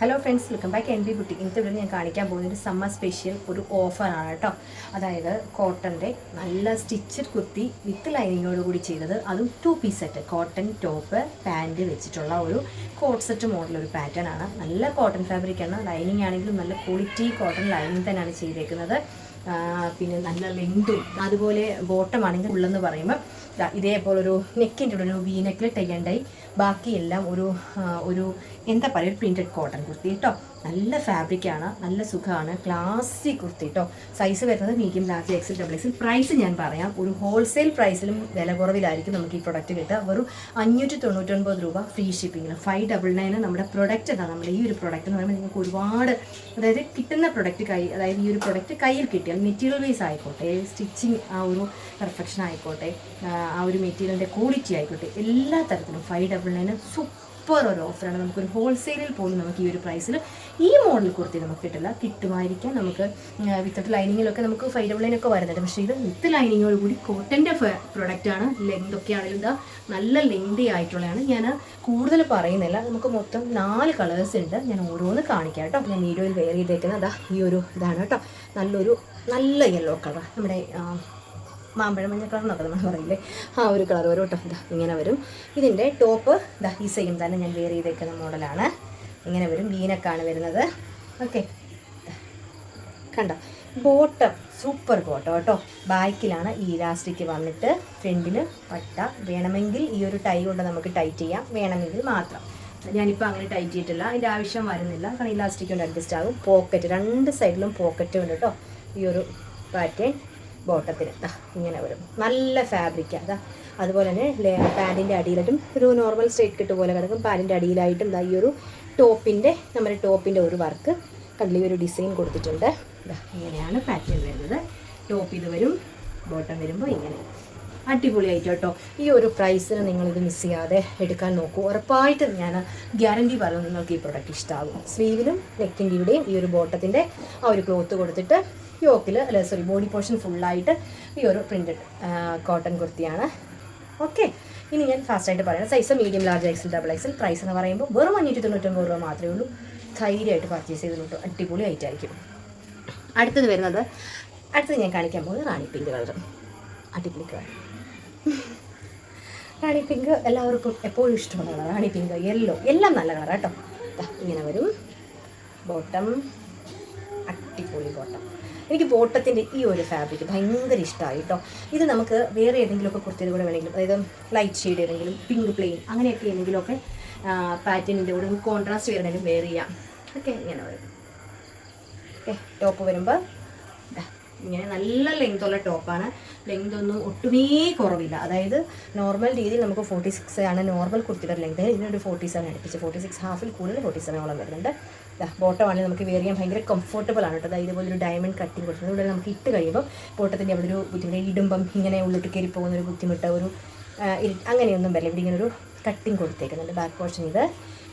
Hello friends welcome back N B buti ഇന്നത്തെ വീട്ടിൽ ഞാൻ കാണിക്കാൻ പോകുന്ന ഒരു സമ്മർ സ്പെഷ്യൽ ഒരു ഓഫറാണ് കേട്ടോ. അതായത് കോട്ടന്റെ നല്ല സ്റ്റിച്ചഡ് കുർത്തി വിത്ത് ലൈനിങ്ങോട് കൂടി ചെയ്തത്. അതും two piece set cotton top pant വെച്ചിട്ടുള്ള ഒരു കോട്ട് സെറ്റ് മോഡൽ ഒരു പാറ്റേൺ ആണ്. നല്ല കോട്ടൺ ഫാബ്രിക്കാണ് ലൈനിങ് ആണെങ്കിലും നല്ല ക്വാളിറ്റി കോട്ടൺ ലൈനിങ് തന്നെയാണ് ചെയ്തേക്കുന്നത്. പിന്നെ നല്ല ലെങ്തും അതുപോലെ ബോട്ടം ആണെങ്കിൽ ഉള്ളെന്ന് പറയുമ്പോൾ ഇതേപോലെ ഒരു നെക്കിന്റെ ഒരു വി നെക്കിൽ ടൈണ്ടായി ബാക്കിയെല്ലാം ഒരു ഒരു എന്താ പറയുക പ്രിന്റഡ് കോട്ടൺ കുർത്തി കേട്ടോ നല്ല ഫാബ്രിക്കാണ് നല്ല സുഖമാണ്. ക്ലാസിക് കുർത്തി കേട്ടോ സൈസ് വരുന്നത് medium large XL double XL price ഞാൻ പറയാം ഒരു ഹോൾസെയിൽ പ്രൈസിലും വില കുറവിലായിരിക്കും നമുക്ക് ഈ പ്രൊഡക്റ്റ് കിട്ടുക. വെറും അഞ്ഞൂറ്റി തൊണ്ണൂറ്റൊൻപത് രൂപ ഫ്രീ ഷിപ്പിങ്ങിൽ ഫൈവ് ഡബിൾ നയൻ നമ്മുടെ പ്രൊഡക്റ്റ് എന്താണ് നമ്മുടെ ഈ ഒരു പ്രൊഡക്റ്റ് എന്ന് പറയുമ്പോൾ നിങ്ങൾക്ക് ഒരുപാട് അതായത് കിട്ടുന്ന പ്രൊഡക്റ്റ് കൈ അതായത് ഈ ഒരു പ്രൊഡക്റ്റ് കയ്യിൽ കിട്ടിയാൽ മെറ്റീരിയൽ വൈസ് ആയിക്കോട്ടെ സ്റ്റിച്ചിങ് ആ ഒരു പെർഫെക്ഷൻ ആയിക്കോട്ടെ ആ, ഒരു മെറ്റീരിയലിന്റെ ക്വാളിറ്റി ആയിക്കോട്ടെ എല്ലാ തരത്തിലും ഫൈവ് ഡബിൾ നയൻ സൂപ്പർ ഒരു ഓഫറാണ് നമുക്കൊരു ഹോൾസെയിലിൽ പോലും നമുക്ക് ഈ ഒരു പ്രൈസിൽ ഈ മോഡൽ കുർത്തി നമുക്ക് കിട്ടില്ല. കിട്ടുമായിരിക്കാം നമുക്ക് വിത്തൗട്ട് ലൈനിങ്ങിലൊക്കെ നമുക്ക് ഫൈവ് ഡബിൾ നയനൊക്കെ വരുന്നുണ്ട്. പക്ഷേ ഇത് വിത്ത് ലൈനിങ്ങോട് കൂടി കോട്ടന്റെ പ്രൊഡക്റ്റ് ആണ്. ലെങ്ത് ഒക്കെ ആണെങ്കിലും ഇതാ നല്ല ലെങ്തി ആയിട്ടുള്ളതാണ്. ഞാൻ കൂടുതൽ പറയുന്നില്ല. നമുക്ക് മൊത്തം നാല് കളേഴ്സ് ഉണ്ട്. ഞാൻ ഓരോന്ന് കാണിക്കാം കേട്ടോ. ഞാൻ വീഡിയോയിൽ വെയർ ചെയ്തേക്കുന്നത് അതാ ഈ ഒരു ഇതാണ് കേട്ടോ. നല്ലൊരു നല്ല യെല്ലോ കളർ നമ്മുടെ മാമ്പഴം മഞ്ഞ കളർ എന്നൊക്കെ നമ്മൾ പറയില്ലേ? ആ ഒരു കളർ വരും കേട്ടോ ഇതാ ഇങ്ങനെ വരും. ഇതിന്റെ ടോപ്പ് ഇതാ ഈ സെയിം തന്നെ ഞാൻ വെയർ ചെയ്തേക്കുന്ന മോഡലാണ് ഇങ്ങനെ വരും. വീനക്കാണ് വരുന്നത്. ഓക്കെ കണ്ടോ? ബോട്ടം സൂപ്പർ ബോട്ടം കേട്ടോ. ബാക്കിലാണ് ഈ ഇലാസ്റ്റിക് വന്നിട്ട് ഫ്രണ്ടിൽ പട്ട വേണമെങ്കിൽ ഈ ഒരു ടൈ കൊണ്ട് നമുക്ക് ടൈറ്റ് ചെയ്യാം. വേണമെങ്കിൽ മാത്രം. ഞാനിപ്പോൾ അങ്ങനെ ടൈറ്റ് ചെയ്തിട്ടില്ല. അതിന്റെ ആവശ്യം വരുന്നില്ല. കാരണം ഇലാസ്റ്റിക് കൊണ്ട് അഡ്ജസ്റ്റ് ആകും പോക്കറ്റ് രണ്ട് സൈഡിലും പോക്കറ്റ് ഉണ്ട് കേട്ടോ. ഈ ഒരു പാറ്റേൺ ബോട്ടത്തിന് ഇങ്ങനെ വരും. നല്ല ഫാബ്രിക് അതാ അതുപോലെ തന്നെ പാന്റിന്റെ അടിയിലായിട്ടും ഒരു നോർമൽ സ്ട്രേറ്റ് കിട്ട് പോലെ കിടക്കും. പാന്റിന്റെ അടിയിലായിട്ടും ഈ ഒരു ടോപ്പിന്റെ നമ്മുടെ ടോപ്പിന്റെ ഒരു വർക്ക് കള്ളി ഒരു ഡിസൈൻ കൊടുത്തിട്ടുണ്ട്. ഇങ്ങനെയാണ് പാറ്റേൺ വരുന്നത്. ടോപ്പ് ഇത് വരും ബോട്ടം വരുമ്പോൾ ഇങ്ങനെ. അടിപൊളിയായിട്ട് കേട്ടോ ഈ ഒരു പ്രൈസിന് നിങ്ങളിത് മിസ് ചെയ്യാതെ എടുക്കാൻ നോക്കൂ. ഉറപ്പായിട്ടും ഞാൻ ഗ്യാരണ്ടി പറയുന്നു നിങ്ങൾക്ക് ഈ പ്രൊഡക്റ്റ് ഇഷ്ടമാകും സ്ലീവിലും നെക്കിന്റെ ഇവിടെയും ഈ ഒരു ബോട്ടത്തിന്റെ ആ ഒരു ക്ലോത്ത് കൊടുത്തിട്ട് യോക്കിൽ അല്ല സോറി ബോഡി പോർഷൻ ഫുള്ളായിട്ട് ഈ ഒരു പ്രിന്റഡ് കോട്ടൺ കുർത്തിയാണ്. ഓക്കെ ഇനി ഞാൻ ഫാസ്റ്റായിട്ട് പറയാം. Size medium large XL double XL price എന്ന് പറയുമ്പോൾ വെറും അഞ്ഞൂറ്റി തൊണ്ണൂറ്റൊമ്പത് രൂപ മാത്രമേ ഉള്ളൂ. ധൈര്യമായിട്ട് പർച്ചേസ് ചെയ്ത് കിട്ടും അടിപൊളി ആയിട്ടായിരിക്കും അടുത്തത് വരുന്നത് അടുത്തത് ഞാൻ കാണിക്കാൻ പോകുന്നത് റാണി പിങ്ക് കളർ. അടിപൊളി കളർ. റാണി പിങ്ക് എല്ലാവർക്കും എപ്പോഴും ഇഷ്ടമുള്ള കളർ റാണി പിങ്ക് യെല്ലോ എല്ലാം നല്ല കളർ കേട്ടോ. ഇങ്ങനെ വരും. ബോട്ടം അടിപൊളി ബോട്ടം എനിക്ക് ബോട്ടത്തിന്റെ ഈ ഒരു ഫാബ്രിക് ഭയങ്കര ഇഷ്ടമായി കേട്ടോ ഇത് നമുക്ക് വേറെ ഏതെങ്കിലുമൊക്കെ കുർത്തിയുടെ കൂടെ വേണമെങ്കിലും അതായത് ലൈറ്റ് ഷെയ്ഡ് ഏതെങ്കിലും പിങ്ക് പ്ലെയിൻ അങ്ങനെയൊക്കെ ഏതെങ്കിലുമൊക്കെ പാറ്റേണിന്റെ കൂടെ കോൺട്രാസ്റ്റ് വേണമെങ്കിലും വെയർ ചെയ്യാം. ഓക്കെ ഇങ്ങനെ വരും. ഓക്കെ ടോപ്പ് വരുമ്പോൾ ഇങ്ങനെ നല്ല ലെങ്ത് ഉള്ള ടോപ്പാണ് ലെങ്ത് ഒന്നും ഒട്ടുമേ കുറവില്ല. അതായത് നോർമൽ രീതിയിൽ നമുക്ക് ഫോർട്ടി സിക്സ് ആണ്. നോർമൽ കുർത്തിയുടെ ലെങ്ത് ഇതിനൊരു ഫോർട്ടി സെവൻ അടുപ്പിച്ച് ഫോർട്ടി സിക്സ് ഹാഫിൽ കൂടുതൽ ഫോർട്ടി സെവനോളം വരുന്നുണ്ട്. ബോട്ടം ആണെങ്കിൽ നമുക്ക് വെയർ ചെയ്യാൻ ഭയങ്കര കംഫർട്ടബിൾ ആണ് കേട്ടോ. ഇതുപോലെ ഒരു ഡയമണ്ട് കട്ടിങ് കൊടുക്കുന്നത് ഇവിടെ നമുക്ക് ഇട്ട് കഴിയുമ്പോൾ ബോട്ടത്തിന്റെ അവിടെ ഒരു ബുദ്ധിമുട്ട് ഇടുമ്പം ഇങ്ങനെ ഉള്ളിട്ട് കയറി പോകുന്ന ഒരു ബുദ്ധിമുട്ട് ഒരു അങ്ങനെയൊന്നും വരില്ല. ഇവിടെ ഇങ്ങനെ ഒരു കട്ടിങ് കൊടുത്തേക്കുന്നുണ്ട്. ബാക്ക് പോർഷൻ ഇത്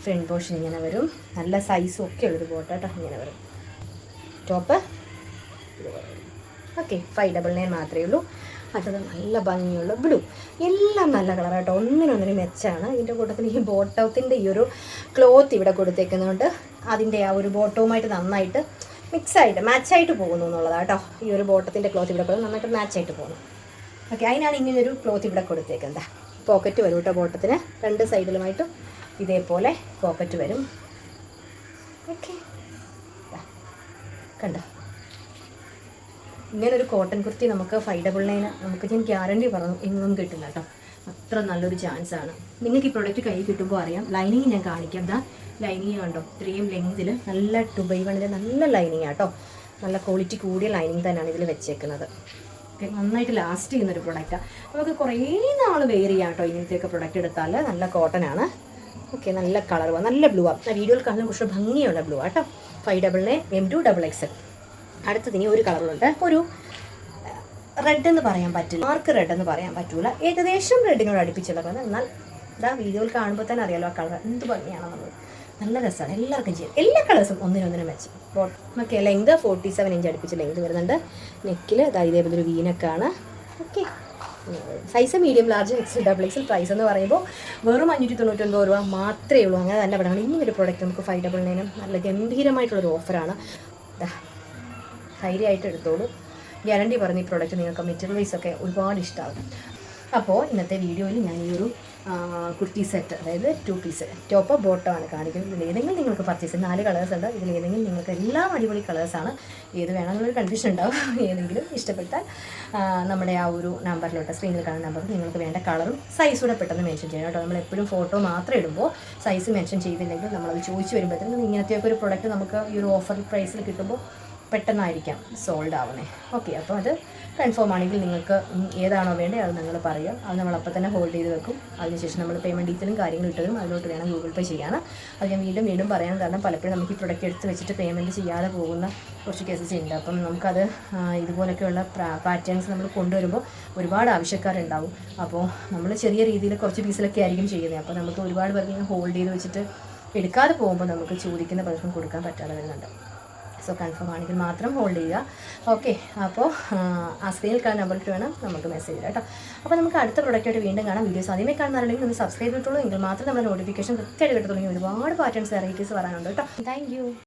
ഫ്രണ്ട് പോർഷൻ ഇങ്ങനെ വരും. നല്ല സൈസും ഒക്കെ ഉള്ളൊരു ബോട്ട് കേട്ടോ ഇങ്ങനെ വരും. Top okay five double nine മാത്രമേ ഉള്ളൂ. അടുത്തത് നല്ല ഭംഗിയുള്ള ബ്ലൂ എല്ലാം നല്ല കളറായിട്ട് കേട്ടോ ഒന്നിനൊന്നിന് മെച്ചാണ് ഇതിന്റെ കൂട്ടത്തിൽ ഈ ബോട്ടത്തിന്റെ ഈ ഒരു ക്ലോത്ത് ഇവിടെ കൊടുത്തേക്കുന്നതുകൊണ്ട് അതിന്റെ ആ ഒരു ബോട്ടവുമായിട്ട് നന്നായിട്ട് മിക്സായിട്ട് മാച്ചായിട്ട് പോകുന്നു എന്നുള്ളതാണ് കേട്ടോ ഈ ഒരു ബോട്ടത്തിന്റെ ക്ലോത്ത് ഇവിടെ പോകുന്നത് നന്നായിട്ട് മാച്ചായിട്ട് പോകുന്നു. ഓക്കെ അതിനാണ് ഇങ്ങനെ ഒരു ക്ലോത്ത് ഇവിടെ കൊടുത്തേക്കുന്നത്. പോക്കറ്റ് വരും കേട്ടോ ബോട്ടത്തിന് രണ്ട് സൈഡിലുമായിട്ടും ഇതേപോലെ പോക്കറ്റ് വരും. ഓക്കെ കണ്ടോ? ഇങ്ങനെ ഒരു കോട്ടൺ കുർത്തി നമുക്ക് ഫൈവ് ഡബിൾ നയൻ നമുക്ക് ഞാൻ ഗ്യാരണ്ടി പറഞ്ഞു എങ്ങും കിട്ടില്ല കേട്ടോ അത്ര നല്ലൊരു ചാൻസ് ആണ്. നിങ്ങൾക്ക് ഈ പ്രൊഡക്റ്റ് കയ്യിൽ കിട്ടുമ്പോൾ അറിയാം. ലൈനിങ് ഞാൻ കാണിക്കാം. ദാ ലൈനിങ് കണ്ടോ? ഇത്രയും ലെങ്തിൽ നല്ല ടുബൈ വണ്ണിൽ നല്ല ലൈനിങ് ആട്ടോ നല്ല ക്വാളിറ്റി കൂടിയ ലൈനിങ് തന്നെയാണ് ഇതിൽ വെച്ചേക്കുന്നത്. നന്നായിട്ട് ലാസ്റ്റ് ചെയ്യുന്നൊരു പ്രൊഡക്റ്റാണ് നമുക്ക് കുറേ നാൾ വെയർ ചെയ്യാം കേട്ടോ ഇങ്ങനത്തെയൊക്കെ പ്രൊഡക്റ്റ് എടുത്താൽ നല്ല കോട്ടൺ ആണ്. ഓക്കെ നല്ല കളർ നല്ല ബ്ലൂ ആണ് വീഡിയോയിൽ കാണുന്ന കുറച്ച് ഭംഗിയുള്ള ബ്ലൂ ആട്ടോ five double nine M two double X അടുത്തതിന് ഒരു കളറുണ്ട് ഒരു റെഡ് എന്ന് പറയാൻ പറ്റില്ല. മാർക്ക് റെഡ് എന്ന് പറയാൻ പറ്റൂല. ഏകദേശം റെഡിനോട് അടുപ്പിച്ചുള്ള കളർ എന്നാൽ ഇതാ വീഡിയോയിൽ കാണുമ്പോൾ തന്നെ അറിയാലോ ആ കളർ എന്ത് ഭംഗിയാണെന്നുള്ളത്. നല്ല രസമാണ്. എല്ലാവർക്കും ചെയ്യാം. എല്ലാ കളേഴ്സും ഒന്നിനൊന്നിനും വെച്ച്. Okay length forty seven inch അടുപ്പിച്ച് ലെങ്ത് വരുന്നുണ്ട്. നെക്കിൽ ഇതാ ഇതേപോലെ ഒരു ആണ് okay size medium large X double X price എന്ന് പറയുമ്പോൾ വെറും അഞ്ഞൂറ്റി തൊണ്ണൂറ്റൊൻപത് രൂപ മാത്രമേ ഉള്ളൂ. അങ്ങനെ തന്നെ ഇവിടെ ഇനി ഒരു പ്രോഡക്റ്റ് നമുക്ക് ഫൈവ് ഡബിൾ നയനും നല്ല ഗംഭീരമായിട്ടുള്ളൊരു ഓഫറാണ് ധൈര്യമായിട്ട് എടുത്തോളൂ. ഗ്യാരണ്ടി പറഞ്ഞ ഈ പ്രോഡക്റ്റ് നിങ്ങൾക്ക് വൈസ് ഒക്കെ ഒരുപാട് ഇഷ്ടമാകും അപ്പോൾ ഇന്നത്തെ വീഡിയോയിൽ ഞാൻ ഈ ഒരു കുർത്തി സെറ്റ് അതായത് ടു പീസ് ടോപ്പ് ബോട്ടം ആണ് കാണിക്കുന്നത്. ഇതിൽ ഏതെങ്കിലും നിങ്ങൾക്ക് പർച്ചേസ് നാല് കളേഴ്സ് ഉണ്ട്. ഇതിൽ ഏതെങ്കിലും നിങ്ങൾക്ക് എല്ലാം അടിപൊളി കളേഴ്സാണ് ഏത് വേണമെന്നൊരു കൺഫ്യൂഷൻ ഉണ്ടാവും. ഏതെങ്കിലും ഇഷ്ടപ്പെട്ടാൽ നമ്മുടെ ആ ഒരു നമ്പറിലോട്ട് സ്ക്രീനിൽ കാണുന്ന നമ്പറിൽ നിങ്ങൾക്ക് വേണ്ട കളറും സൈസും കൂടെ പെട്ടെന്ന് മെൻഷൻ ചെയ്യണം കേട്ടോ. നമ്മൾ എപ്പോഴും ഫോട്ടോ മാത്രം ഇടുമ്പോൾ സൈസ് മെൻഷൻ ചെയ്തില്ലെങ്കിൽ നമ്മളത് ചോദിച്ചു വരുമ്പോഴത്തേക്കും ഇങ്ങനത്തെയൊക്കെ ഒരു പ്രൊഡക്റ്റ് നമുക്ക് ഈ ഒരു ഓഫർ പ്രൈസിൽ കിട്ടുമ്പോൾ പെട്ടെന്നായിരിക്കാം സോൾഡ് ആവുന്നത് ഓക്കെ അപ്പോൾ അത് കൺഫേം ആണെങ്കിൽ നിങ്ങൾക്ക് ഏതാണോ വേണ്ടത് അത് നിങ്ങൾ പറയുക. അത് നമ്മൾ അപ്പോൾ തന്നെ ഹോൾഡ് ചെയ്ത് വെക്കും. അതിനുശേഷം നമ്മൾ പേയ്മെന്റ് ഡീറ്റെയിലും കാര്യങ്ങളും ഇട്ടതും അതിലോട്ട് വേണം ഗൂഗിൾ പേ ചെയ്യാൻ അത് ഞാൻ വീണ്ടും വീണ്ടും പറയാൻ കാരണം പലപ്പോഴും നമുക്ക് ഈ പ്രൊഡക്റ്റ് എടുത്ത് വെച്ചിട്ട് പേയ്മെന്റ് ചെയ്യാതെ പോകുന്ന കുറച്ച് കേസസ് ഉണ്ട്. അപ്പം നമുക്കത് ഇതുപോലൊക്കെയുള്ള പാറ്റേൺസ് നമ്മൾ കൊണ്ടുവരുമ്പോൾ ഒരുപാട് ആവശ്യക്കാരുണ്ടാവും. അപ്പോൾ നമ്മൾ ചെറിയ രീതിയിൽ കുറച്ച് പീസിലൊക്കെ ആയിരിക്കും ചെയ്യുന്നത്. അപ്പോൾ നമുക്ക് ഒരുപാട് പേർക്ക് ഹോൾഡ് ചെയ്ത് വെച്ചിട്ട് എടുക്കാതെ പോകുമ്പോൾ നമുക്ക് ചോദിക്കുന്ന പലർക്കും കൊടുക്കാൻ പറ്റാതെ വരുന്നുണ്ട്. സോ കൺഫേം ആണെങ്കിൽ മാത്രം ഹോൾഡ് ചെയ്യുക. ഓക്കെ അപ്പോൾ ആ സ്ക്രീനിൽ കാണുന്ന നമ്പറിൽ വേണം നമുക്ക് മെസ്സേജ് കേട്ടോ. അപ്പോൾ നമുക്ക് അടുത്ത പ്രൊഡക്റ്റായിട്ട് വീണ്ടും കാണാം. വീഡിയോസ് ആദ്യമേ കാണുന്നുണ്ടെങ്കിൽ ഒന്ന് സബ്സ്ക്രൈബ് ചെയ്തിട്ടുള്ളൂ എങ്കിൽ മാത്രം നമ്മുടെ നോട്ടിഫിക്കേഷൻ കൃത്യമായിട്ട് കിട്ടത്തുള്ളൂ. ഒരുപാട് പാറ്റേൺസ് വെറൈറ്റീസ് പറയാനുണ്ട് കേട്ടോ. താങ്ക്